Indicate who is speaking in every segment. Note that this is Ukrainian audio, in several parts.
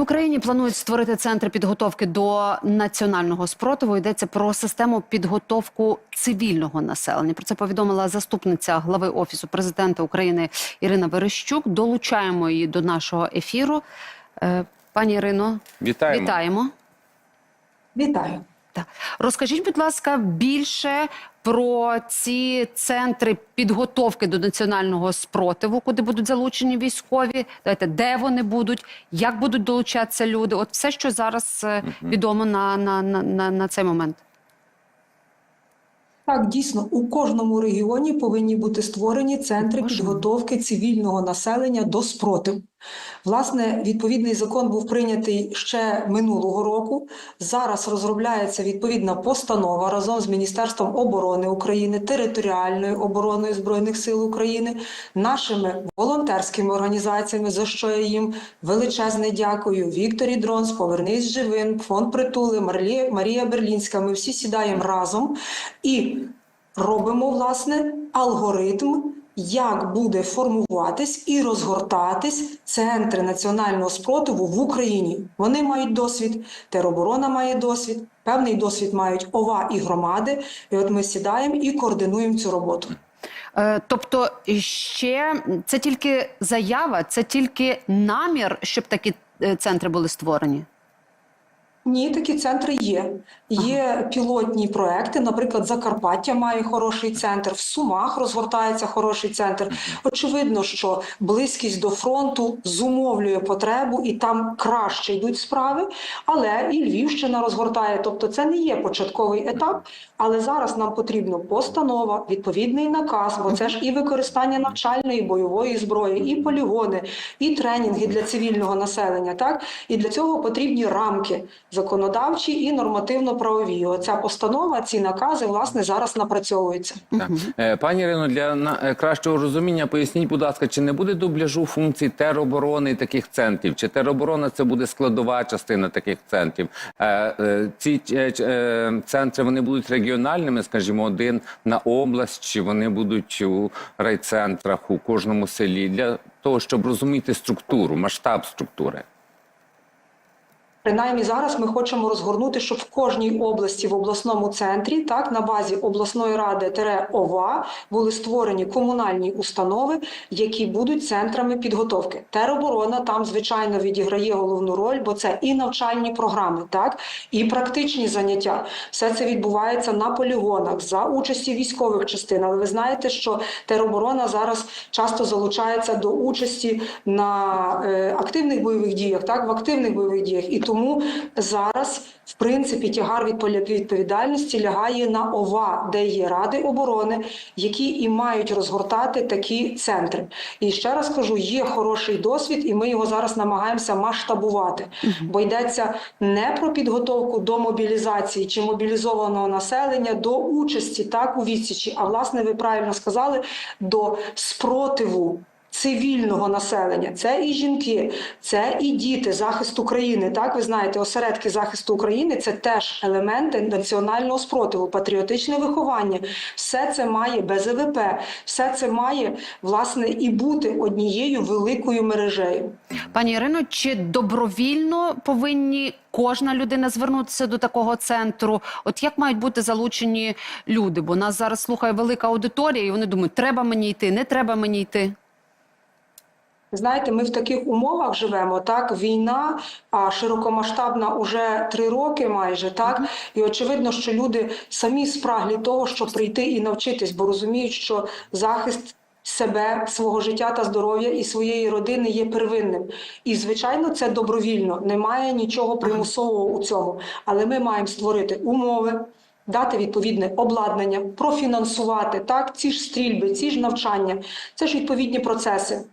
Speaker 1: В Україні планують створити центр підготовки до національного спротиву. Йдеться про систему підготовку цивільного населення. Про це повідомила заступниця глави офісу президента України Ірина Верещук. Долучаємо її до нашого ефіру. Е, Пані Ірино,
Speaker 2: Вітаємо.
Speaker 1: вітаємо.
Speaker 3: Вітаю.
Speaker 1: Так. Розкажіть, будь ласка, більше про ці центри підготовки до національного спротиву, куди будуть залучені військові. Давайте, де вони будуть, як будуть долучатися люди. От все, що зараз е, відомо на, на, на, на, на цей момент.
Speaker 3: Так, дійсно, у кожному регіоні повинні бути створені центри підготовки цивільного населення до спротиву. Власне, відповідний закон був прийнятий ще минулого року. Зараз розробляється відповідна постанова разом з Міністерством оборони України, територіальною обороною Збройних сил України, нашими волонтерськими організаціями, за що я їм величезне дякую. Вікторі Дронс, Повернись живим, фонд притули, Марія Берлінська. Ми всі сідаємо разом і робимо власне алгоритм. Як буде формуватись і розгортатись центри національного спротиву в Україні? Вони мають досвід, тероборона має досвід, певний досвід мають ОВА і громади. І от ми сідаємо і координуємо цю роботу.
Speaker 1: Е, тобто, ще це тільки заява, це тільки намір, щоб такі е, центри були створені.
Speaker 3: Ні, такі центри є. Є пілотні проекти. Наприклад, Закарпаття має хороший центр, в Сумах розгортається хороший центр. Очевидно, що близькість до фронту зумовлює потребу, і там краще йдуть справи. Але і Львівщина розгортає. Тобто, це не є початковий етап. Але зараз нам потрібна постанова, відповідний наказ, бо це ж і використання навчальної бойової зброї, і полігони, і тренінги для цивільного населення. Так і для цього потрібні рамки законодавчі і нормативно-правові. Оця постанова, ці накази власне зараз напрацьовуються.
Speaker 2: Так. Е, Пані Ірино, для на- е, кращого розуміння поясніть, будь ласка, чи не буде дубляжу функцій тероборони і таких центрів? Чи тероборона це буде складова частина таких центрів? Е, Ці центри вони будуть регіональними, скажімо, один на область, чи вони будуть у райцентрах у кожному селі для того, щоб розуміти структуру, масштаб структури?
Speaker 3: Принаймні зараз ми хочемо розгорнути, щоб в кожній області, в обласному центрі, так на базі обласної ради ОВА були створені комунальні установи, які будуть центрами підготовки. Тероборона там звичайно відіграє головну роль, бо це і навчальні програми, так і практичні заняття. Все це відбувається на полігонах за участі військових частин. Але ви знаєте, що тероборона зараз часто залучається до участі на е, активних бойових діях, так в активних бойових діях, і тому зараз, в принципі, тягар відповідальності лягає на ОВА, де є ради оборони, які і мають розгортати такі центри. І ще раз кажу, є хороший досвід, і ми його зараз намагаємося масштабувати, бо йдеться не про підготовку до мобілізації чи мобілізованого населення до участі так у відсічі. А власне, ви правильно сказали, до спротиву. Цивільного населення це і жінки, це і діти, захист України. Так ви знаєте, осередки захисту України це теж елементи національного спротиву, патріотичне виховання. Все це має БЗВП, все це має власне і бути однією великою мережею.
Speaker 1: Пані Ірино, чи добровільно повинні кожна людина звернутися до такого центру? От як мають бути залучені люди? Бо нас зараз слухає велика аудиторія, і вони думають, треба мені йти, не треба мені йти.
Speaker 3: Знаєте, ми в таких умовах живемо. Так, війна, а широкомасштабна уже три роки майже. Так, і очевидно, що люди самі спраглі того, щоб прийти і навчитись, бо розуміють, що захист. Себе, свого життя та здоров'я і своєї родини є первинним. І, звичайно, це добровільно, немає нічого примусового у цьому. Але ми маємо створити умови, дати відповідне обладнання, профінансувати так, ці ж стрільби, ці ж навчання. Це ж відповідні процеси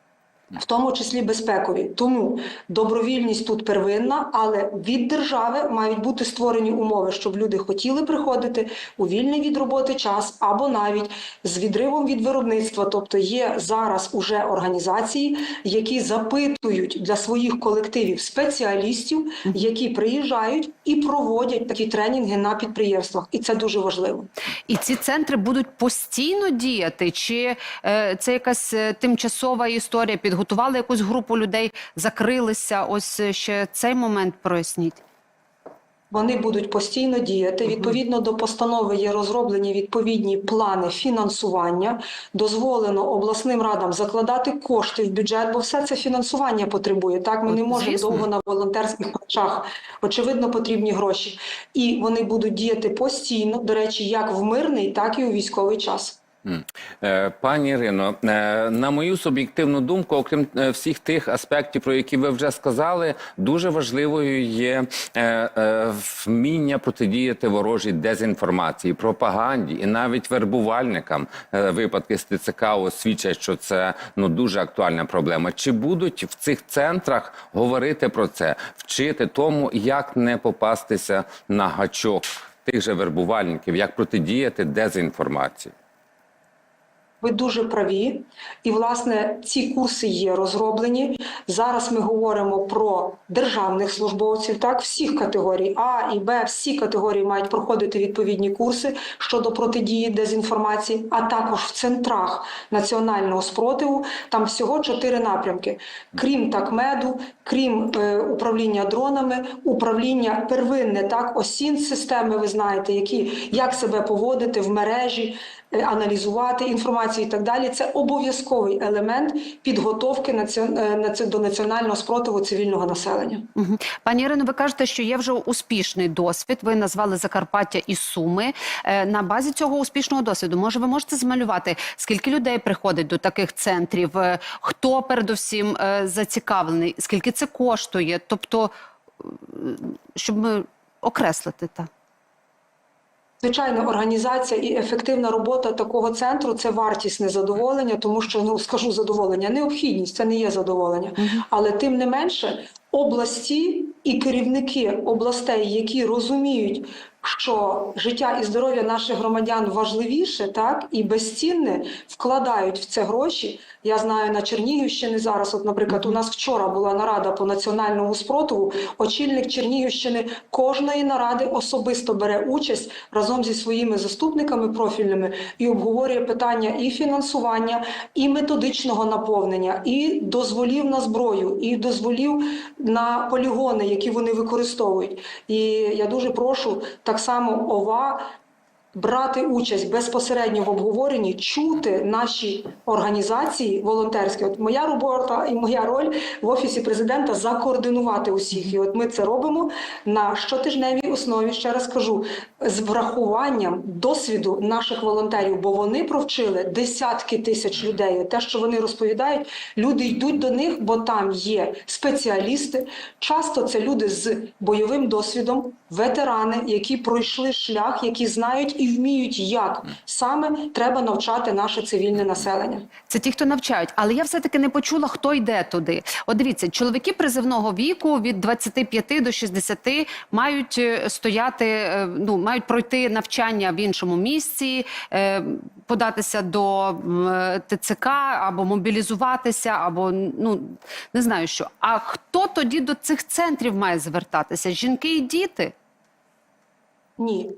Speaker 3: в тому числі безпекові. Тому добровільність тут первинна, але від держави мають бути створені умови, щоб люди хотіли приходити у вільний від роботи час або навіть з відривом від виробництва. Тобто є зараз уже організації, які запитують для своїх колективів спеціалістів, які приїжджають і проводять такі тренінги на підприємствах, і це дуже важливо.
Speaker 1: І ці центри будуть постійно діяти, чи е, це якась е, тимчасова історія підготовки? Підготували якусь групу людей, закрилися. Ось е, ще цей момент проясніть.
Speaker 3: Вони будуть постійно діяти. Відповідно до постанови є розроблені відповідні плани фінансування. Дозволено обласним радам закладати кошти в бюджет, бо все це фінансування потребує. Так ми не можемо довго на волонтерських плечах. Очевидно, потрібні гроші, і вони будуть діяти постійно. До речі, як в мирний, так і у військовий час.
Speaker 2: Е, Пані Ірино, е, на мою суб'єктивну думку, окрім е, всіх тих аспектів, про які ви вже сказали, дуже важливою є вміння протидіяти ворожій дезінформації, пропаганді і навіть вербувальникам. Випадки з ТЦК освідчать, що це ну дуже актуальна проблема. Чи будуть в цих центрах говорити про це, вчити тому, як не попастися на гачок тих же вербувальників, як протидіяти дезінформації?
Speaker 3: Ви дуже праві, і власне ці курси є розроблені. Зараз ми говоримо про державних службовців, так всіх категорій А і Б, всі категорії мають проходити відповідні курси щодо протидії дезінформації, а також в центрах національного спротиву. Там всього чотири напрямки: крім такмеду, крім е, управління дронами, управління первинне, так осін системи. Ви знаєте, які як себе поводити в мережі е, аналізувати інформацію і так далі. Це обов'язковий елемент підготовки е, до національного спротиву цивільного населення.
Speaker 1: Пані Ірино, ви кажете, що є вже успішний досвід. Ви назвали Закарпаття і Суми. Е, На базі цього успішного досвіду, може, ви можете змалювати, скільки людей приходить до таких центрів, Е, хто передусім зацікавлений, скільки це коштує? Тобто, щоб ми окреслити так.
Speaker 3: Звичайно, організація і ефективна робота такого центру це вартісне задоволення, тому що ну скажу задоволення, необхідність це не є задоволення. Але тим не менше, області і керівники областей, які розуміють, що життя і здоров'я наших громадян важливіше, так і безцінне, вкладають в це гроші. Я знаю на Чернігівщині зараз. От, наприклад, у нас вчора була нарада по національному спротиву. Очільник Чернігівщини кожної наради особисто бере участь разом зі своїми заступниками профільними і обговорює питання і фінансування, і методичного наповнення, і дозволів на зброю, і дозволів на полігони, які вони використовують. І я дуже прошу так само ОВА. Брати участь безпосередньо в обговоренні, чути наші організації волонтерські. От моя робота і моя роль в офісі президента закоординувати усіх. І от ми це робимо на щотижневій основі. Ще раз кажу, з врахуванням досвіду наших волонтерів, бо вони провчили десятки тисяч людей. Те, що вони розповідають, люди йдуть до них, бо там є спеціалісти. Часто це люди з бойовим досвідом, ветерани, які пройшли шлях, які знають і вміють, як саме треба навчати наше цивільне населення.
Speaker 1: Це ті, хто навчають, але я все-таки не почула, хто йде туди. От дивіться, чоловіки призивного віку від 25 до 60 мають е, стояти, е, ну мають пройти навчання в іншому місці, е, податися до ТЦК або мобілізуватися, або ну не знаю що. А хто тоді до цих центрів має звертатися? Жінки і діти?
Speaker 3: Ні.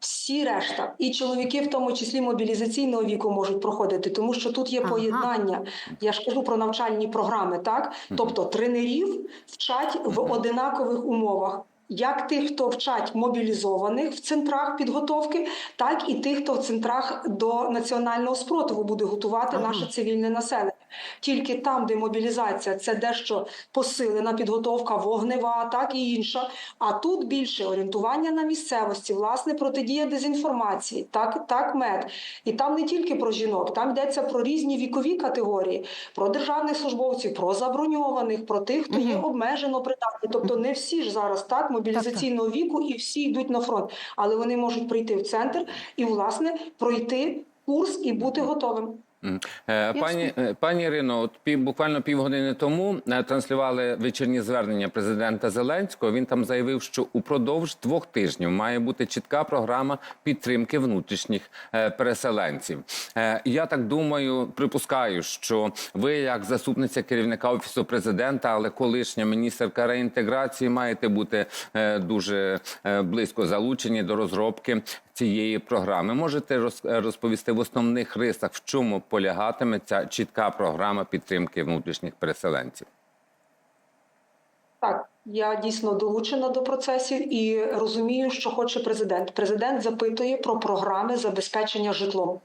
Speaker 3: Всі решта, і чоловіки, в тому числі мобілізаційного віку, можуть проходити, тому що тут є
Speaker 1: Ага.
Speaker 3: поєднання. Я ж кажу про навчальні програми, так тобто тренерів вчать в одинакових умовах. Як тих, хто вчать мобілізованих в центрах підготовки, так і тих, хто в центрах до національного спротиву буде готувати
Speaker 1: Ага.
Speaker 3: наше цивільне населення. Тільки там, де мобілізація, це дещо посилена підготовка вогнева, так і інша. А тут більше орієнтування на місцевості, власне, протидія дезінформації, так, так мед. І там не тільки про жінок, там йдеться про різні вікові категорії, про державних службовців, про заброньованих, про тих, хто є обмежено придатний. Тобто не всі ж зараз так мобілізаційного віку і всі йдуть на фронт, але вони можуть прийти в центр і, власне, пройти курс і бути готовим.
Speaker 2: Е, Пані, е, пані Ірино, от пів, буквально півгодини тому е, транслювали вечірні звернення президента Зеленського. Він там заявив, що упродовж двох тижнів має бути чітка програма підтримки внутрішніх переселенців. Я так думаю, припускаю, що ви, як заступниця керівника офісу президента, але колишня міністерка реінтеграції, маєте бути дуже близько залучені до розробки цієї програми. Можете роз- розповісти в основних рисах, в чому полягатиме ця чітка програма підтримки внутрішніх переселенців?
Speaker 3: Так, я дійсно долучена до процесів і розумію, що хоче президент. Президент запитує про програми забезпечення житлом.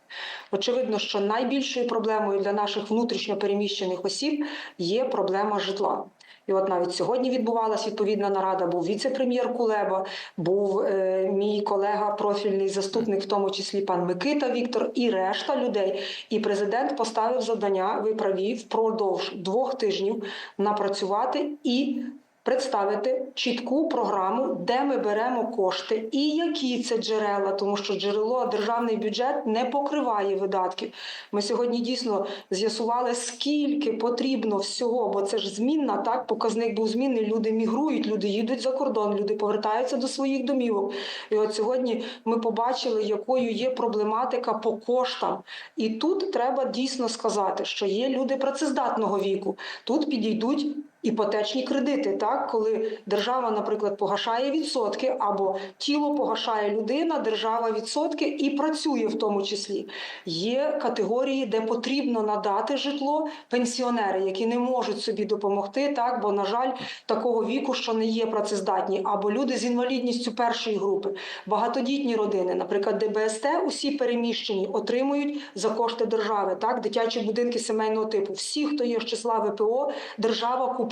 Speaker 3: Очевидно, що найбільшою проблемою для наших внутрішньо переміщених осіб є проблема житла. І от навіть сьогодні відбувалася відповідна нарада. Був віце-прем'єр Кулеба, був е, мій колега, профільний заступник, в тому числі пан Микита Віктор, і решта людей. І президент поставив завдання, ви праві, впродовж двох тижнів напрацювати і представити чітку програму, де ми беремо кошти і які це джерела, тому що джерело державний бюджет не покриває видатків. Ми сьогодні дійсно з'ясували, скільки потрібно всього, бо це ж змінна, так показник був змінний. Люди мігрують, люди їдуть за кордон, люди повертаються до своїх домівок. І от сьогодні ми побачили, якою є проблематика по коштам. І тут треба дійсно сказати, що є люди працездатного віку. Тут підійдуть іпотечні кредити, так коли держава, наприклад, погашає відсотки, або тіло погашає людина, держава відсотки і працює в тому числі. Є категорії, де потрібно надати житло пенсіонери, які не можуть собі допомогти, так бо на жаль, такого віку, що не є працездатні, або люди з інвалідністю першої групи, багатодітні родини, наприклад, ДБСТ, усі переміщені отримують за кошти держави, так дитячі будинки сімейного типу. Всі, хто є з числа ВПО, держава купує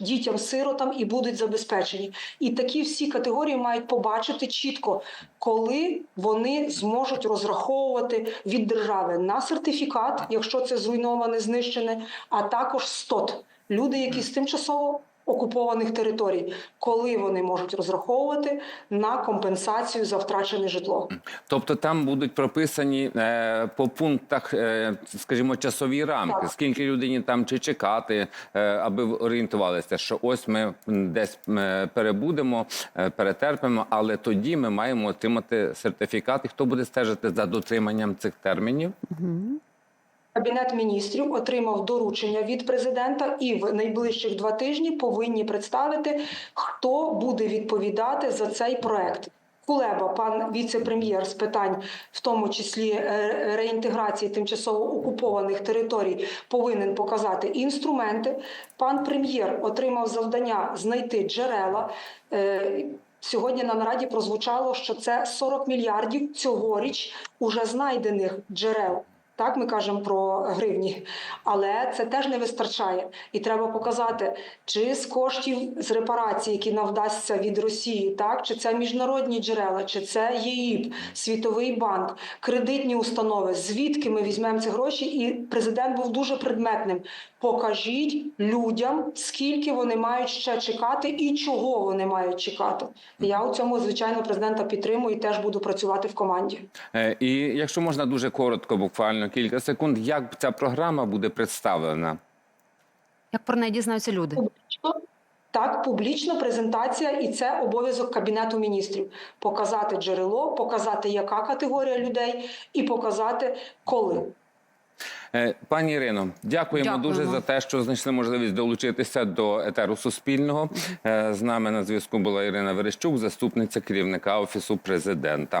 Speaker 3: дітям сиротам і будуть забезпечені. І такі всі категорії мають побачити чітко, коли вони зможуть розраховувати від держави на сертифікат, якщо це зруйноване, знищене, а також СТОТ. Люди, які з тимчасово окупованих територій, коли вони можуть розраховувати на компенсацію за втрачене житло.
Speaker 2: Тобто там будуть прописані е, по пунктах, е, скажімо, часові рамки,
Speaker 3: Так.
Speaker 2: скільки людині там чи чекати, е, аби орієнтувалися, що ось ми десь е, перебудемо, е, перетерпимо, але тоді ми маємо отримати сертифікат. І хто буде стежити за дотриманням цих термінів?
Speaker 3: Кабінет міністрів отримав доручення від президента і в найближчих два тижні повинні представити, хто буде відповідати за цей проект. Кулеба, пан віце-прем'єр з питань, в тому числі е, реінтеграції тимчасово окупованих територій, повинен показати інструменти. Пан прем'єр отримав завдання знайти джерела. Е, Сьогодні на нараді прозвучало, що це 40 мільярдів цьогоріч уже знайдених джерел. Так, ми кажемо про гривні, але це теж не вистачає, і треба показати, чи з коштів з репарацій, які нам вдасться від Росії, так чи це міжнародні джерела, чи це ЄІП, Світовий банк, кредитні установи. Звідки ми візьмемо ці гроші? І президент був дуже предметним. Покажіть людям, скільки вони мають ще чекати і чого вони мають чекати. Я у цьому звичайно президента підтримую і теж буду працювати в команді.
Speaker 2: Е, І якщо можна дуже коротко, буквально кілька секунд, як ця програма буде представлена?
Speaker 1: Як про неї дізнаються люди?
Speaker 3: Так, публічна презентація, і це обов'язок кабінету міністрів. Показати джерело, показати, яка категорія людей, і показати коли.
Speaker 2: Е, Пані Ірино, дякуємо,
Speaker 1: Дякуємо.
Speaker 2: дуже за те, що знайшли можливість долучитися до етеру Суспільного. Е, З нами на зв'язку була Ірина Верещук, заступниця керівника офісу президента.